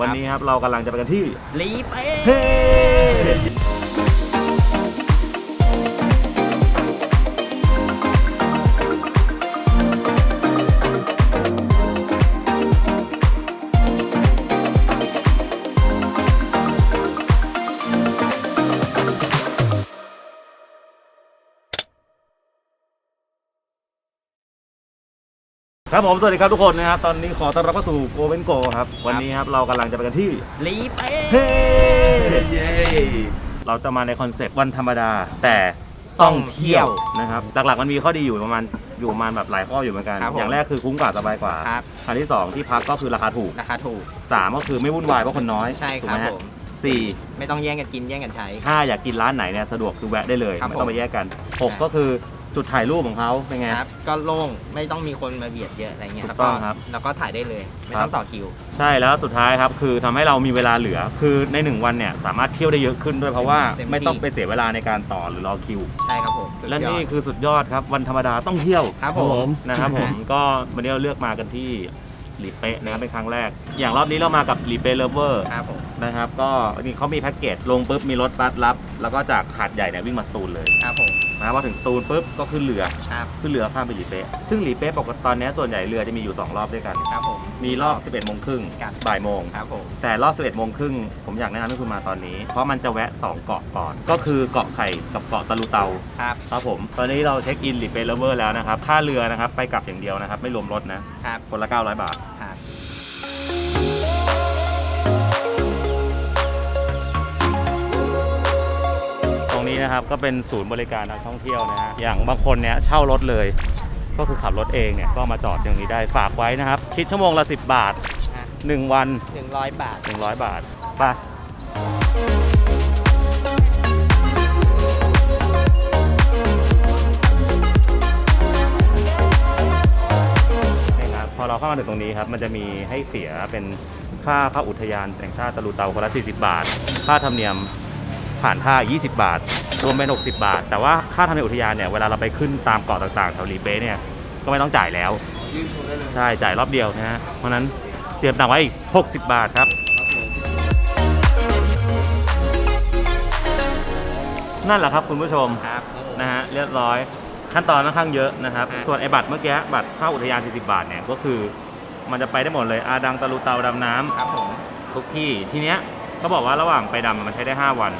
วันนี้ครับเรากำลังจะไปกันที่ ลีเป้ เฮ้ ครับผมสวัสดีครับทุกคนนะครับตอนนี้ขอต้อนรับเข้าสู่โกเวนโกครับ วันนี้ครับเรากำลังจะไปกันที่ลีเป้เฮ้เย้เราจะมาในคอนเซ็ปต์วันธรรมดา แต่ต้องเที่ยวนะครับ หลักๆมันมีข้อดีอยู่ประมาณอยู่ประมาณแบบหลายข้ออยู่เหมือนกัน ครับผมอย่างแรกคือคุ้มกว่าสบายกว่าครับ อันที่สองที่พักก็คือราคาถูกราคาถูก สามก็คือไม่วุ่นวายเพราะคนน้อยใช่ถูกครัไหบมฮะผม สี่ไม่ต้องแย่งกันกินแย่งกันใช้ถ้าอยากกินร้านไหนเนี่ยสะดวกคือแวะได้เลยครับไม่ต้องผมไปแยกกันหกใช่ ก็คือ จุดถ่ายรูปของเขาเป็นไง ครับก็โล่งไม่ต้องมีคนมาเบียดเยอะอะไรเงี้ยถูกแล้วต้ก็องครับ แล้วก็ถ่ายได้เลย ไม่ครัต้อบงต่อคิว ใช่แล้วสุดท้ายครับคือทำให้เรามีเวลาเหลือ คือในหนึ่งวันเนี่ยสามารถเที่ยวได้เยอะขึ้นด้วยเพราะว่าเต็มที่ ไม่ต้องไปเสียเวลาในการต่อหรือรอคิว ใช่ครับผมสุดและยอนี่ดคือสุดยอดครับวันธรรมดาต้องเที่ยวครับผม นะครับผม ก็วันนี้เราเลือกมากันที่ หลีเป๊ะนะครับเป็นครั้งแรก อย่างรอบนี้เรามากับหลีเป๊ะเลเวอร์ครับผมนะครับก็นี่เขามีแพ็กเกจลงปุ๊บมีรถบัสรับ แล้วก็จากหาดใหญ่เนี่ยวิ่งมาสตูลเลยครับผมนะพอถึงสตูลปุ๊บก็ขึ้นเรือครับขึ้นเรือข้ามไปหลีเป๊ะซึ่งหลีเป๊ะปกติตอนนี้ส่วนใหญ่เรือจะมีอยู่ 2 รอบด้วยกันครับผมมีรอบ 11โมงครึ่งครับ บ่ายโมงครับผมแต่รอบ 11โมงครึ่งผมอยากแนะนำให้คุณมาตอนนี้ เพราะมันจะแวะ2เกาะก่อน ก็คือเกาะไข่กับเกาะตะลุเตา ครับครับผม ตอนนี้เราเช็คอินหลีเปเลเวอร์แล้วนะครับ ค่าเรือนะครับ ไปกลับอย่างเดียวนะครับ ไม่รวมรถนะ ครับคนละ 900 บาท นี้นะครับก็เป็นศูนย์บริการนักท่องเที่ยวนะฮะอย่างบางคนเนี่ยเช่ารถเลย ก็คือขับรถเองเนี่ยก็มาจอดอย่างนี้ได้ฝากไว้นะครับ คิดชั่วโมงละ 10 บาท 1 วัน หนึ่งร้อยบาท 100 บาทไปนี่ครับพอเราเข้ามาถึงตรงนี้ครับ มันจะมีให้เสียเป็นค่าเข้าอุทยานแห่งชาติตะลุเตาคนละ40 บาท ค่าธรรมเนียม ผ่านท่า 20 บาท รวมเป็น 60 บาท แต่ว่าค่าธรรมเนียมอุทยานเนี่ย เวลาเราไปขึ้นตามเกาะต่างๆแถวลีเป้เนี่ย ก็ไม่ต้องจ่ายแล้ว ใช่ จ่ายรอบเดียวนะฮะ เพราะฉะนั้นเตรียมตังค์ไว้อีก 60 บาทครับ นั่นแหละครับคุณผู้ชมครับนะฮะ เรียบร้อย ขั้นตอนค่อนข้างเยอะนะครับฮะส่วนไอ้บัตรเมื่อกี้ บัตรเข้าอุทยาน 40 บาทเนี่ย ก็คือ มันจะไปได้หมดเลย อาดังตะลุเตาดำน้ำครับผมทุกที่ ทีเนี้ยก็บอกว่าระหว่างไปดำมันใช้ได้ 5 วัน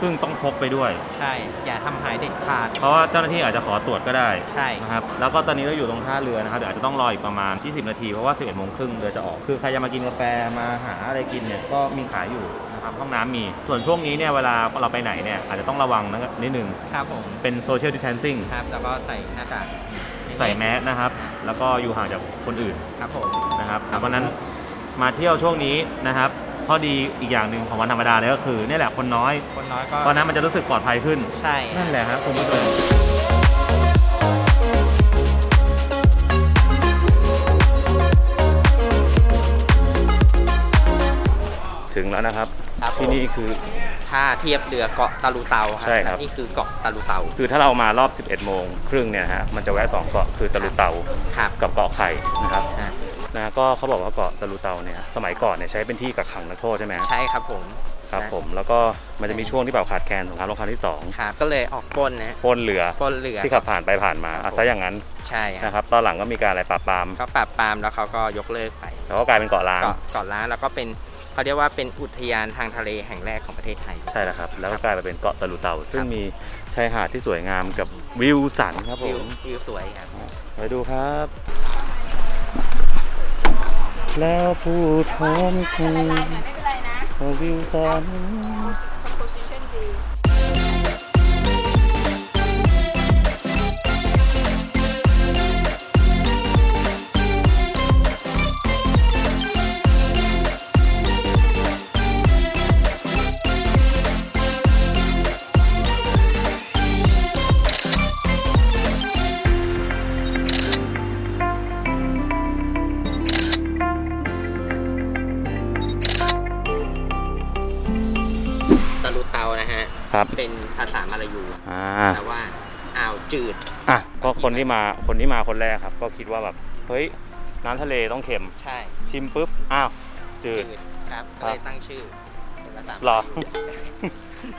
ซึ่งต้องพกไปด้วย ใช่ อย่าทำหายเด็ดขาด เพราะว่าเจ้าหน้าที่อาจจะขอตรวจก็ได้ใช่ นะครับแล้วก็ตอนนี้เราอยู่ตรงท่าเรือนะครับเดี๋ยวอาจจะต้องรออีกประมาณ 20 นาที เพราะว่า 11โมงครึ่งเรือจะออก คือใครจะมากินกาแฟมาหาอะไรกินเนี่ยก็มีขายอยู่นะครับห้องน้ำมี ส่วนช่วงนี้เนี่ยเวลาเราไปไหนเนี่ยอาจจะต้องระวังนะครับนิดนึงครับผม เป็นโซเชียลดิส a ทนซิ่งครับ แล้วก็ใส่หน้ากากใส่แมสนะครับแล้วก็อยู่ห่างจากคนอื่นครับผมนะครับเพราะฉะนั้นมาเที่ยวช่วงนี้นะครับ ข้อดีอีกอย่างหนึ่งของวันธรรมดาเลยก็คือนี่แหละคนน้อยคนน้อยก็เพราะฉะนั้นมันจะรู้สึกปลอดภัยขึ้น ใช่นั่นแหละครับคุณผู้ชมถึงแล้วนะครับ ครับผมที่นี่คือท่าเทียบเรือเกาะตะลุเตาครัใช่ครับและนี่คือเกาะตะลุเตา คือถ้าเรามารอบ 11 โมงครึ่งเนี่ยนะฮะมันจะแวะสองเกาะคือตะลุเตา ครับ กับเกาะไข่นะครับฮะ นะก็เขาบอกว่าเกาะตะลุเตาเนี่ยสมัยก่อนเนี่ยใช้เป็นที่กักขังนักโทษใช่ไหมฮะใช่ครับผมครับนะผมแล้วก็มันจะมีช่วงที่แบบขาดแคลนสงครามโลกครั้งที่สองครับก็เลยออกปล้นนะฮะปล้นเรือปล้นเรือที่ขับผ่านไปผ่านมาครับอาศัยอย่างนั้นใช่ครับนะครับตอนหลังก็มีการอะไรปราบปรามก็ปราบปรามแล้วเขาก็ยกเลิกไปแล้วก็กลายเป็นเกาะล้างเกาะเกาะล้างแล้วก็เป็นเขาเรียกว่าเป็นอุทยานทางทะเลแห่งแรกของประเทศไทย ใช่แล้วครับ แล้วก็กลายมาเป็นเกาะตะลุเตา ซึ่งมีชายหาดที่สวยงามกับวิวสันครับผวิวมวิวสวยครับไปดูครับ แล้วพูดพร้อมกันไม่เป็นไรนะว่าวิวสัน คนที่มาคนที่มาคนแรกครับ ก็คิดว่าแบบเฮ้ยน้ำทะเลต้องเค็ม ใช่ชิมปุ๊บอ้าวจืดจืดครับคก็รับเลยตั้งชื่อเป็นภาษาหรอ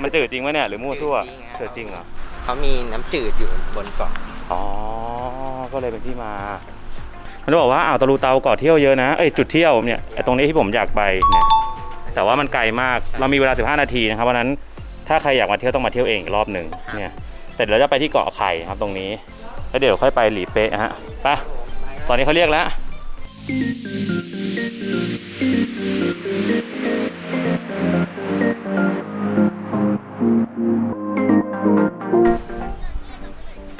มันจืดจริงไหมเนี่ยหรือมั่วซั่วจืดจริงครับจืดจริงเหรอเขามีน้ำจืดอยู่บนเกาะอ๋อก็เลยเป็นที่มามันจะบอกว่าอ่าวตะลูเตาเกาะเที่ยวเยอะนะเอ้ยจุดเที่ยวเนี่ยไอ้ตรงนี้ที่ผมอยากไปเนี่ยแต่ว่ามันไกลมากเรามีเวลา 15 นาทีนะครับเพราะฉะนั้นถ้าใครอยากมาเที่ยวต้องมาเที่ยวเองอีกรอบหนึ่งเนี่ยแต่เดี๋ยวเราจะไปที่เกาะไข่ครับตรงนี้ แล้วเดี๋ยวค่อยไปหลีเป๊ะฮะไปตอนนี้เขาเรียกแล้ว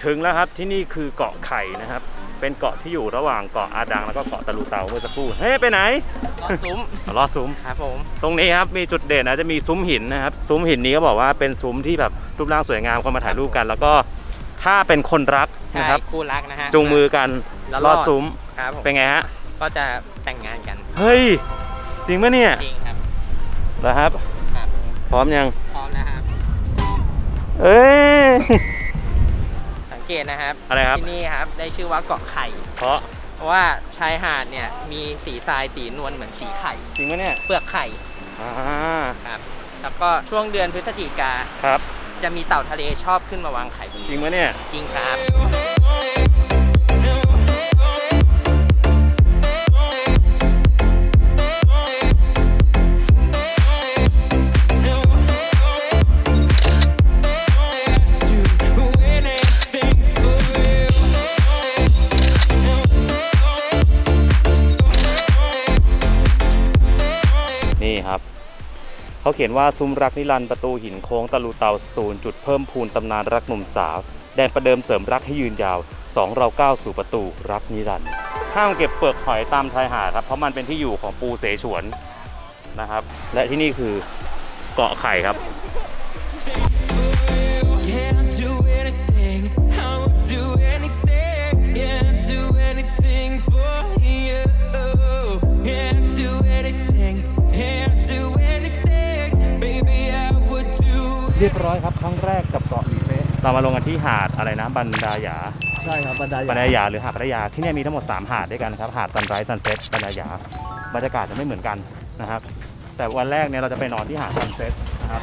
ถึงแล้วครับที่นี่คือเกาะไข่นะครับ เป็นเกาะที่อยู่ระหว่างเกาะอาดังแล้วก็เกาะตะลูเตาเมื่อสักครู่เฮ้ยไปไหนรอดซุ้มรอดซุ้มครับผมตรงนี้ครับมีจุดเด่นนะจะมีซุ้มหินนะครับซุ้มหินนี้ก็บอกว่าเป็นซุ้มที่แบบรูปร่างสวยงามคนมาถ่ายรูปกัน แล้วก็ ถ้าเป็นคนรักใช่นะครับ คู่รักนะฮะ จูงมือกันแล้วลรออดด ซุ้มครับผมเป็นไงฮะ ก็จะแต่งงานกัน เฮ้ย จริงปะเนี่ยจริงครับแล้วครับ ครับ พร้อมยัง พร้อมนะครับ เอ้ย สังเกตนะครับ อะไรครับ ที่นี่ครับ ได้ชื่อว่าเกาะไข่ เพราะเพราะว่าชายหาดเนี่ย มีสีทรายสีนวลเหมือนสีไข่ จริงปะเนี่ยเปลือกไข่อ่าครับ แล้วก็ช่วงเดือนพฤศจิกา ครับ จะมีเต่าทะเลชอบขึ้นมาวางไข่บนจริงปะเนี่ย จริงครับ เขาเขียนว่าซุ้มรักนิรันดร์ประตูหินโค้งตะลูเตาสตูลจุดเพิ่มพูนตำนานรักหนุ่มสาว แดนประเดิมเสริมรักให้ยืนยาวสองเราก้าวสู่ประตูรักนิรันดร์ห้ามเก็บเปลือกหอยตามชายหาดครับ เพราะมันเป็นที่อยู่ของปูเสฉวนนะครับ และที่นี่คือเกาะไข่ครับ เรียบร้อยครับครั้งแรกกับเกาะหลีเป๊ะเรามาลงกันที่หาดอะไรนะบันดาหยาใช่ครับบันไดบันดาหยาหรือหาดพัทยาที่เนี่ยมีทั้งหมด 3 หาดด้วยกันครับหาดซันไรส์ซันเซ็ตบันดาหยาบรรยากาศจะไม่เหมือนกันนะครับ แต่วันแรกเนี่ยเราจะไปนอนที่หาดซันเซ็ตนะครับ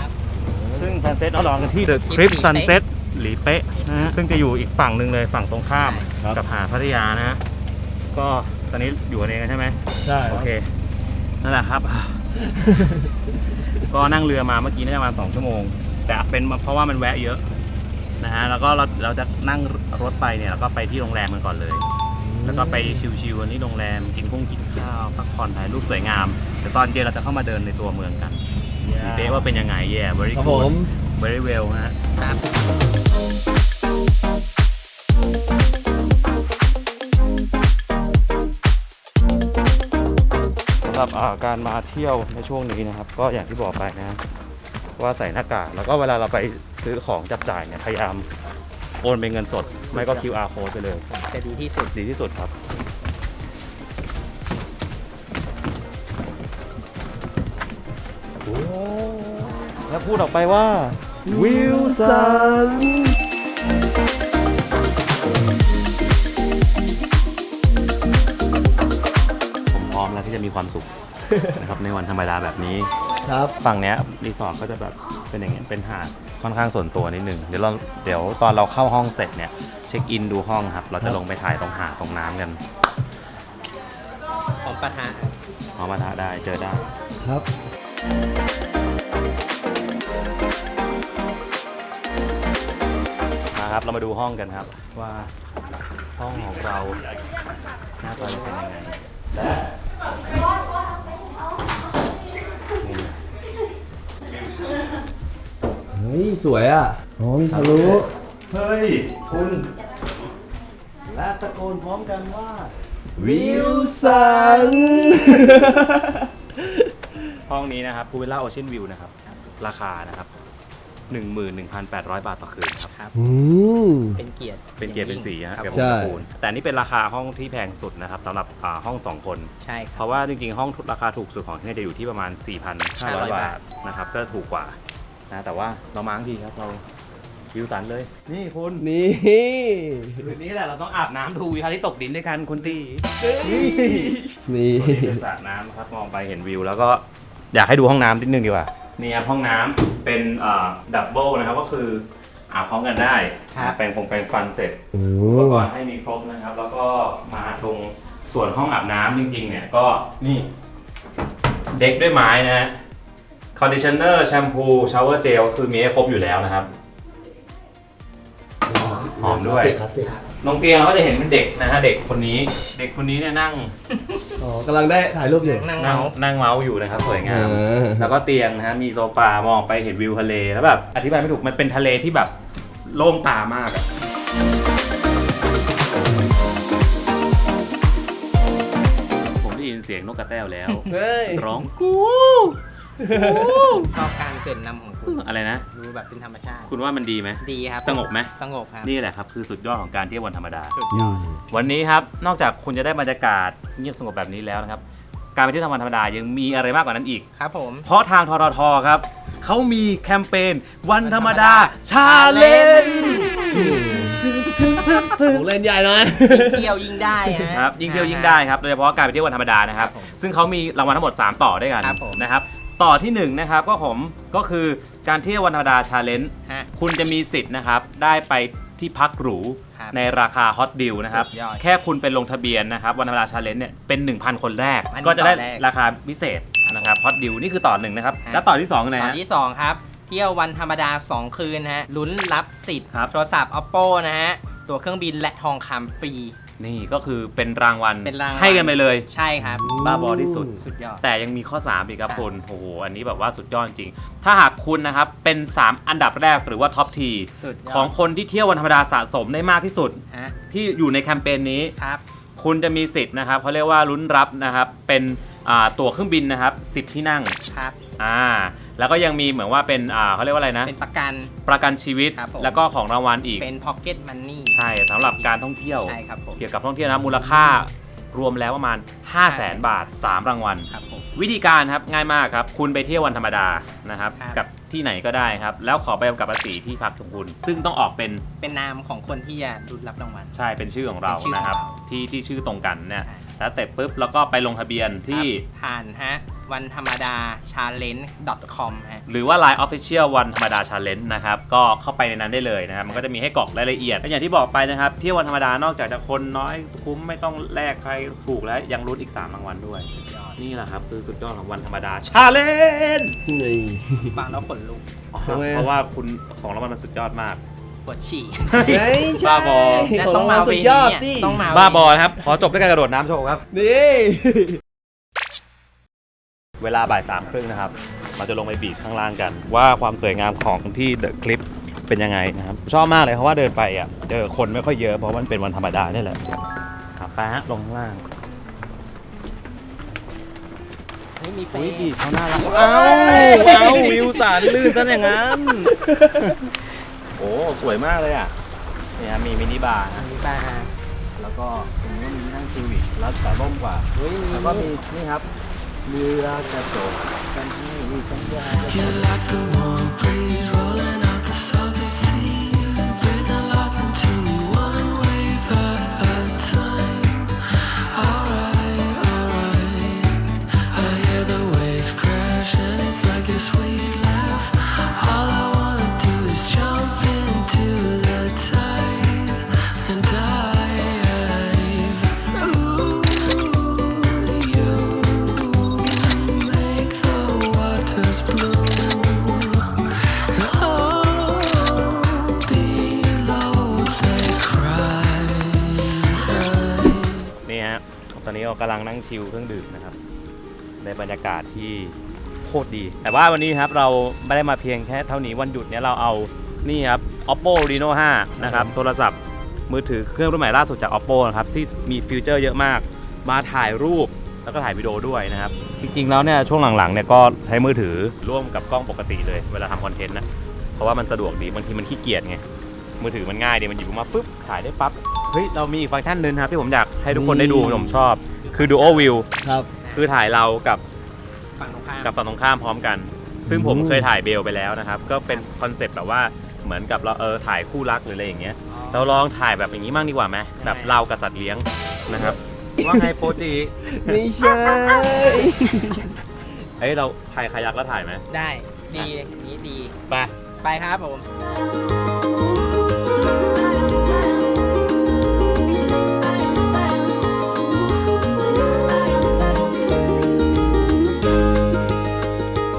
ซึ่งซันเซ็ตเรานอนกันที่เดอะคลิปซันเซ็ตหลีเป๊ะนะฮะซึ่งจะอยู่อีกฝั่งหนึ่งเลยฝั่งตรงข้ามกับหาดพัทยานะฮะก็ตอนนี้อยู่กันเองกันใช่ไหมใช่โอเคนั่นแหละครับ ก็นั่งเรือมาเมื่อกี้น่าจะประมาณสองชั่วโมง แต่เป็นเพราะว่ามันแวะเยอะนะฮะแล้วก็เราเราจะนั่งรถไปเนี่ยเราก็ไปที่โรงแรมกันก่อนเลย แล้วก็ไปชิวๆกันที่โรงแรมกินกุ้งกินข้าวพักผ่อนถ่ายรูปสวยงามเดี๋ยวตอนเย็นเราจะเข้ามาเดินในตัวเมืองกันดีเป๊ะว่าเป็นยังไงแย่ very ครับผ good ม very well นะฮะครับสำหรับอ่าการมาเที่ยวในช่วงนี้นะครับ ก็อย่างที่บอกไปนะ ว่าใส่หน้ากากแล้วก็เวลาเราไปซื้อของจับจ่ายเนี่ยพยายามโอนเป็นเงินสด ไม่ก็ QR code ไปเลย จะดีที่สุด ดีที่สุดครับโอ้แล้วพูดออกไปว่าวิลสันผมพร้อมแล้วที่จะมีความสุขนะครับในวันธรรมดาแบบนี้ ครับ ฝั่งเนี้ยรีสอร์ทก็จะแบบเป็นอย่างเงี้ยเป็นหาดค่อนข้างส่วนตัวนิดนึงเดี๋ยวเราเดี๋ยวตอนเราเข้าห้องเสร็จเนี่ยเช็คอินดูห้องครับ เราจะลงไปถ่ายตรงหาดตรงน้ำกันของประธานเอามาทาได้เจอได้ ครับ มาครับเรามาดูห้องกันครับ ว่าห้องของเราหน้าตาจะเป็นยังไงนี่ เฮ้ยสวยอะห้องทะลุเฮ้ย คุณ และตะโกนพร้อมกันว่า วิลสัน ห้องนี้นะครับพูวิลล่าโอเชียนวิวนะครับ ราคานะครับ 11,800 บาทต่อคืนครับครับอืม เป็นเกียรติเป็นเกียร์เป็นสีฮะครับเกียร์ผมผมตระกูลแต่อันนี่เป็นราคาห้องที่แพงสุดนะครับสำหรับอ่าห้อง2คน ใช่คเพรับ ราะว่าจริงๆ ห้องราคาถูกสุดของที่นี่จะอยู่ที่ประมาณ4,500บาท นะครับก็ถูกกว่า นะแต่ว่าเรามาทั้งทีครับเราวิวสันเลย นี่คุณนี่คืนนี้แหละเราต้องอาบน้ำดูวิวที่ตกดินด้วยกันคุณตีนี่ตัวนี้เป็นสระน้ำครับมองไปเห็นวิว แล้วก็อยากให้ดูห้องน้ำนิดนึงดีกว่านี่ครับห้องน้ำเป็นดับเบิลนะครับก็คืออาบพร้อมกันได้ครับแปรงฟงแปรงฟันเสร็จ โอ้อุปกรณ์ให้มีครบนะครับ แล้วก็มาตรงส่วนห้องอาบน้ำจริง ๆ เนี่ยก็นี่ เด็กด้วยไม้นะฮะ คอนดิชเนอร์แชมพูชาวเวอร์เจลคือมีให้ครบอยู่แล้วนะครับ หอมด้วย คลาสสิกลงเตียงเราก็จะเห็นเป็นเด็กนะฮะเด็กคนนี้ เด็กคนนี้เนี่ยนั่งอ๋อกำลังได้ถ่ายรูปอยู่นั่งนั่เมางนั่งเมาส์อยู่นะครับสวยงามเออแล้วก็เตียงนะฮะมีโซฟามองไปเห็นวิวทะเลแล้วแบบอธิบายไม่ถูกมันเป็นทะเลที่แบบโล่งตามากอะผมได้ยินเสียงนกกระแต้วแล้ว เฮ้ยร้องกู ชอบการเกรินนำของคุณอะไรนะ ดูแบบเป็นธรรมชาติ คุณว่ามันดีไหม ดีครับ สงบไหม สงบครับ นี่แหละครับ คือสุดยอดของการเที่ยววันธรรมดาสุดยอดวันนี้ครับ นอกจากคุณจะได้บรรยากาศเงียบสงบแบบนี้แล้วนะครับ การไปเที่ยววันธรรมดายังมีอะไรมากกว่านั้นอีก ครับผม เพราะทางทททครับเขามีแคมเปญวันธรรมดาชาเลนของเล่นใหญ่หน่อยเที่ยวยิ่งได้ฮะครับยิ่งเที่ยวยิ่งได้ครับโดยเฉพาะการไปเที่ยววันธรรมดานะครับครับผมซึ่งเขามีรางวัลทั้งหมด 3 ต่อด้วยกันครับผมนะครับ ต่อที่1นงนะครับก็ผมก็คือการเที่ยววันธรรมดาชาเลนจ์ฮะ คุณจะมีสิทธิ์นะครับได้ไปที่พักหรู ครับในราคาฮอตดิลนะครับ สุดยอดแค่คุณไปลงทะเบียนนะครับวันธรรมดาชาเลนจ์เนี่ยเป็น 1,000 คนแรก อันนี้ก็จะได้ต่อแรกราคาพิเศษนะครับฮอตดิลนี่คือต่อหนึ่งนะครับ ฮะ แล้วต่อที่2องนะต่อฮะ ที่ 2 ครับ เที่ยววันธรรมดา 2 คืนนะฮะลุ้นรับสิทธิ์ครับ โทรศัพท์ oppo นะฮะ ตั๋วเครื่องบินและทองคำฟรี นี่ก็คือเป็นรางวัลเป็นรางวัล ให้กันไปเลย ใช่ครับ บ้าบอที่สุด สุดยอด แต่ยังมีข้อ 3 อีกครับครับคุณโอ้โห อันนี้แบบว่าสุดยอดจริง ถ้าหากคุณนะครับ เป็น 3 อันดับแรกหรือว่าท็อปทีสุดยอด ของคนที่เที่ยววันธรรมดาสะสมได้มากที่สุด ฮะที่อยู่ในแคมเปญนี้ ครับ คุณจะมีสิทธิ์นะครับเขาเรียกว่าลุ้นรับนะครับ เป็นอ่าตั๋วเครื่องบินนะครับ 10 ที่นั่ง ครับ อ่า แล้วก็ยังมีเหมือนว่าเป็นอ่าเขาเรียกว่าอะไรนะ เป็นประกัน ประกันชีวิต ครับผม แล้วก็ของรางวัลอีก เป็น pocket money ใช่สำหรับการท่องเที่ยว ใช่ครับผม เกี่ยวกับท่องเที่ยวนะมูลค่ารวมแล้วประมาณ 5 0 0แสนบาท 3 รางวัล ครับผม วิธีการครับง่ายมากครับ คุณไปเที่ยววันธรรมดานะครับครับ กับที่ไหนก็ได้ครับ แล้วขอใบกำกับภาษีที่พักของคุณ ซึ่งต้องออกเป็นเป็นนามของคนที่จะรุนรับรางวัล ใช่เป็นชื่อของเราเป็นชื่อของนะครับเรา ที่ที่ชื่อตรงกันเนี่ย ใช่ แล้วเสร็จปุ๊บแล้วก็ไปลงทะเบียนที่ ครับผ่านฮะ วันธรรมดา challenge com ฮะ หรือว่า Line Official วันธรรมดา Challenge นะครับ ก็เข้าไปในนั้นได้เลยนะครับ มันก็จะมีให้กรอกรายละเอียดและอย่างที่บอกไปนะครับ เที่ยววันธรรมดานอกจากจะคนน้อยคุ้มไม่ต้องแลกใครถูกแล้วยังลุ้นอีก 3 รางวัลด้วยสุดยอดนี่แหละครับ คือสุดยอดของวันธรรมดา Challenge นี่ ฟังแล้วขนลุกทำไมอะเพราะว่าคุณของรางวัลมันสุดยอดมากป วดฉี่เฮ้ยใช่บ้าบอ และต้องมาสุเวดนี้ยอดอะสิต้องมาบ้าบอนะครับ ขอจบด้วยการกระโดดน้ำโชว์ครับ นี่ เวลาบ่ายสามครึ่งนะครับ เราจะลงไปบีชข้างล่างกัน ว่าความสวยงามของที่เดอะคลิปเป็นยังไงนะครับ ชอบมากเลยเพราะว่าเดินไปอะเจอคนไม่ค่อยเยอะเพราะมันเป็นวันธรรมดานี่แหละครับไปฮะลงข้างล่างเฮ้ยมีเปอุ้ยย์ บีชเขาน่ารัก เอ้าเอ้าวิวสารลื่นซะอย่างนั้น โอ้สวยมากเลยอะเนี่ยมีมินิบาร์นะ มีบ้าร์แล้วก็ตรงนี้ก็มีนั่งชิลอีกแล้วแต่ร่มกว่า เฮ้ยมีแล้วก็มีนี่ครับเรือกระจกกันที่สัญญา You're like the warm breeze rolling ชิลเครื่องดื่มนะครับ ในบรรยากาศที่โคตรดี แต่ว่าวันนี้ครับเราไม่ได้มาเพียงแค่เท่านี้วันหยุดเนี้ยเราเอานี่ครับ oppo reno 5 นะครับ โทรศัพท์มือถือเครื่องรุ่นใหม่ล่าสุดจาก oppo นะครับ ที่มีฟีเจอร์เยอะมาก มาถ่ายรูปแล้วก็ถ่ายวิดีโอด้วยนะครับ จริงๆแล้วเนี่ยช่วงหลังๆเนี่ยก็ใช้มือถือร่วมกับกล้องปกติเลยเวลาทำคอนเทนต์นะเพราะว่ามันสะดวกดีบางทีมันขี้เกียจไงมือถือมันง่ายดีมันหยิบออกมาปุ๊บถ่ายได้ปั๊บเฮ้ยเรามีอีกฟังก์ชันหนึงครับที่ผมอยากให้ทุกคนได้ดูผมชอบ คือ dual view ครับ คือถ่ายเรากับฝั่งตรงข้ามกับฝั่งตรงข้ามพร้อมกัน ซึ่งผมอืม เคยถ่ายเบลไปแล้วนะครับ ก็เป็นคอนเซปต์แบบว่าเหมือนกับเราเออถ่ายคู่รักหรืออะไรอย่างเงี้ย เราลองถ่ายแบบอย่างนี้มั่งดีกว่าไหมแบบเรากับสัตว์เลี้ยงนะครับ ว่าไงโปรจีไม่ใช่เเอ้ยเราพายคายักแล้วถ่ายไหมได้ดีอย่างนี้ดี ไป ไปครับผม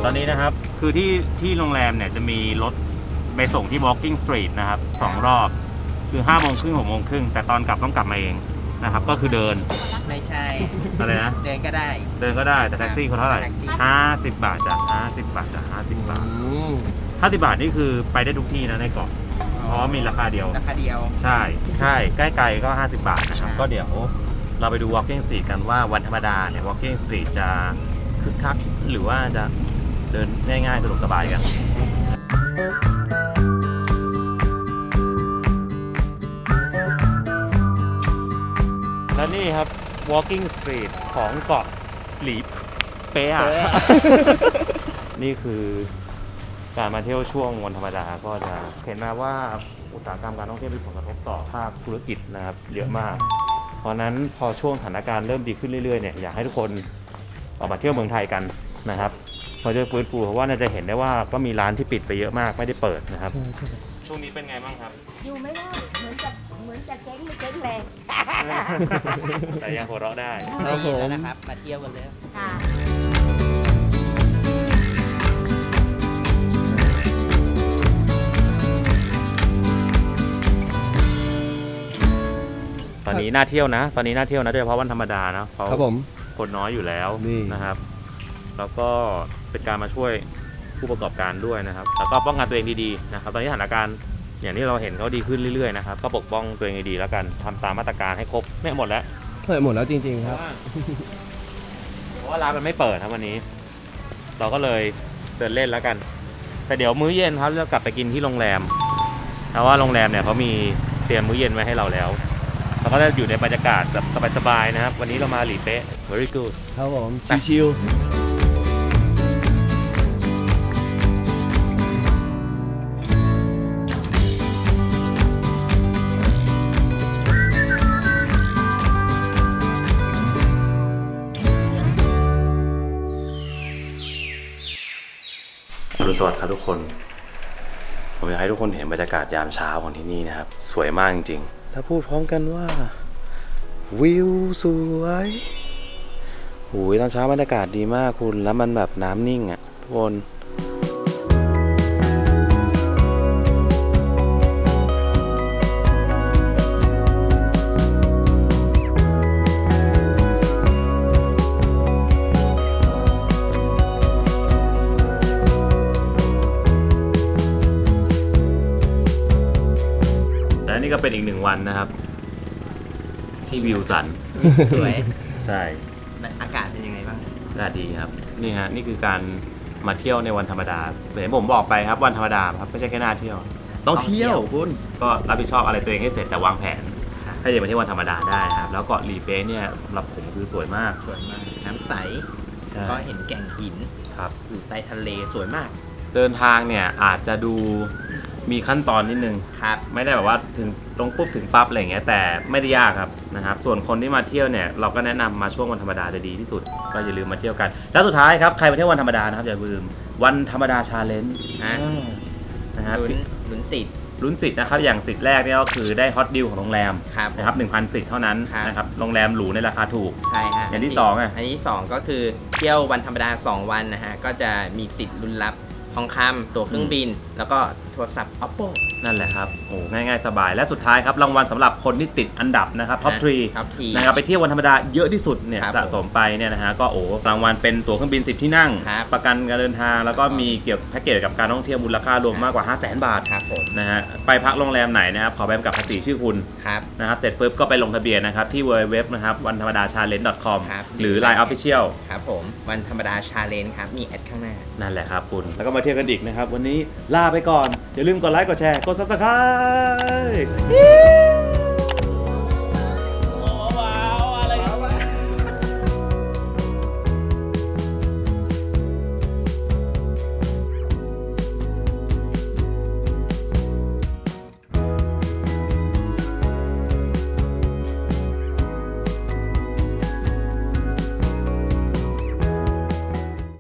อนนี้นะครับ คือที่ที่โรงแรมเนี่ยจะมีรถไปส่งที่ Walking Street นะครับสองรอบ คือ5โมงครึ่ง6โมงครึ่งแต่ตอนกลับต้องกลับมาเองนะครับ ก็คือเดินไม่ใช่ อะไรนะ เดินก็ได้ เดินก็ได้แต่แท็กซี่เขาเท่าไหร่แท็กซี่50 บาทจ้ะ50 บาทจ้ะ50 บาทอืม50 บาทนี่คือไปได้ทุกที่นะในเกาะเพราะมีราคาเดียว ราคาเดียว ใช่ใช่ใกล้ๆก็ 50 บาทนะครับครับก็เดี๋ยวเราไปดู Walking Street กันว่าวันธรรมดาเนี่ย Walking Street จะคึกคักหรือว่าจะ เดินง่ายๆสะดวกสบายกันและนี่ครับ Walking Street ของเกาะหลีเป๊ะเป๊ะนี่คือการมาเที่ยวช่วงวันธรรมดาก็จะเห็นมาว่าอุตสาหกรรมการท่องเที่ยวมีผลกระทบต่อภาคธุรกิจนะครับเยอะมาก เพราะฉะนั้นพอช่วงสถานการณ์เริ่มดีขึ้นเรื่อยๆเนี่ยอยากให้ทุกคนออกมาเที่ยวเมืองไทยกันนะครับ พอจะฟื้นฟูเพราะว่าน่าจะเห็นได้ว่าก็มีร้านที่ปิดไปเยอะมากไม่ได้เปิดนะครับ ช่วงนี้เป็นไงบ้างครับ อยู่ไม่ได้เหมือนจะเหมือนจะเจ๊งไม่เจ๊งเลยแต่ยังหัวเราะได้ครับผมแล้วนะครับ มาเที่ยวกันเลย ค่ะ ตอนนี้น่าเที่ยวนะ ตอนนี้น่าเที่ยวนะโดยเฉพาะวันธรรมดานะเพราะครับผม คนน้อยอยู่แล้วนี่ นะครับ แล้วก็ เป็นการมาช่วยผู้ประกอบการด้วยนะครับแล้วก็ป้องกันตัวเองดีๆนะครับ ตอนนี้สถานการณ์อย่างที่เราเห็นเขาดีขึ้นเรื่อยๆนะครับก็ปกป้องตัวเองดีๆแล้วกันทำตามมาตรการให้ครบไม่หมดแล้วเปิดหมดแล้วจริงๆครับ เพราะว่าร้านมันไม่เปิดครับวันนี้ เราก็เลยเดินเล่นแล้วกัน แต่เดี๋ยวมื้อเย็นครับจะกลับไปกินที่โรงแรมเพราะว่าโรงแรมเนี่ยเขามีเตรียมมื้อเย็นไว้ให้เราแล้วเราก็จะอยู่ในบรรยากาศแบบสบายๆนะครับ วันนี้เรามาหลีเป๊ะ very good ครับผมไปชิวอ รุณสวัสดิ์ครับทุกคน ผมอยากให้ทุกคนเห็นบรรยากาศยามเช้าของที่นี่นะครับ สวยมากจริงๆ แล้วพูดพร้อมกันว่า วิวสวยโอ้ยตอนเช้าบรรยากาศดีมากคุณ แล้วมันแบบน้ำนิ่งอะ่ะทุกคน เป็นอีกหนึ่งวันนะครับ ที่วิวสัน สวย ใช่อากาศเป็นยังไงบ้าง อากาศดีครับ นี่ฮะ นี่คือการมาเที่ยวในวันธรรมดาเหมือนผมบอกไปครับวันธรรมดาครับไม่ใช่แค่หน้าเที่ยว ต้องเที่ยวคุณก็รับผิดชอบอะไรตัวเองให้เสร็จแต่วางแผนครับให้เดินมาเที่ยววันธรรมดาได้ครับ แล้วเกาะลีเป้เนี่ยสำหรับผมคือสวยมากสวยมากน้ำใสใช่ก็เห็นแก่งหินครับอยู่ใต้ทะเลสวยมาก เดินทางเนี่ยอาจจะดู มีขั้นตอนนิดนึง ครับ ไม่ได้แบบว่าถึงตรงปุ๊บถึงปั๊บอะไรอย่างเงี้ยแต่ไม่ได้ยากครับนะครับ ส่วนคนที่มาเที่ยวเนี่ยเราก็แนะนำมาช่วงวันธรรมดาจะดีที่สุด ก็อย่าลืมมาเที่ยวกัน แล้วสุดท้ายครับใครมาเที่ยววันธรรมดานะครับอย่าลืมวันธรรมดาชาเลนจ์ฮะนะฮะลุ้นลุ้นติด ลุ้นสิทธิ์นะครับอย่างสิทธิ์แรกเนี่ยก็คือได้ฮอตดิลของโรงแรมครับนะครับ1,000สิทธิ์เท่านั้นครับ นะครับโรงแรมหรูในราคาถูก ใช่ฮะอย่างที่สองอะ อันที่สองก็คือเที่ยววันธรรมดา 2 วันนะฮะ ก็จะมีสิทธิ์ลุ้นรับ ทองคำตั๋วเครื่องบิน แล้วก็โทรศัพท์ oppo นั่นแหละครับโอ้ง่ายๆ สบาย และสุดท้ายครับรางวัลสำหรับคนที่ติดอันดับนะครับท็อปทรีท็อปทรีนะครับไปเที่ยววันธรรมดาเยอะที่สุดเนี่ยครับสะสมไปเนี่ยนะฮะก็โอ้รางวัลเป็นตั๋วเครื่องบิน 10 ที่นั่ง ครับประกันการเดินทาง แล้วก็มีเกี่ยวกับแพ็กเกจกับการท่องเที่ยวมูลค่ารวมมากกว่า 5 0 0 0 0 0 บาทครับผมนะฮะไปพักโรงแรมไหนนะครับขอใบกำกับภาษีชื่อคุณครับ นะครับเสร็จปุ๊บก็ไปลงทะเบียนนะครับที่ www นะครับวันธรรมดาชาเลน .com ครับ หรือ Line Official ครับผม วันธรรมดาชาเลนจ์ครับ มีแอดข้างหน้า นั่นแหละครับคุณ แล้วก็มาเที่ยวกันอีกนะครับ วันนี้ลาไปก่อน อย่าลืมกดไลค์กดแชร์กด subscribe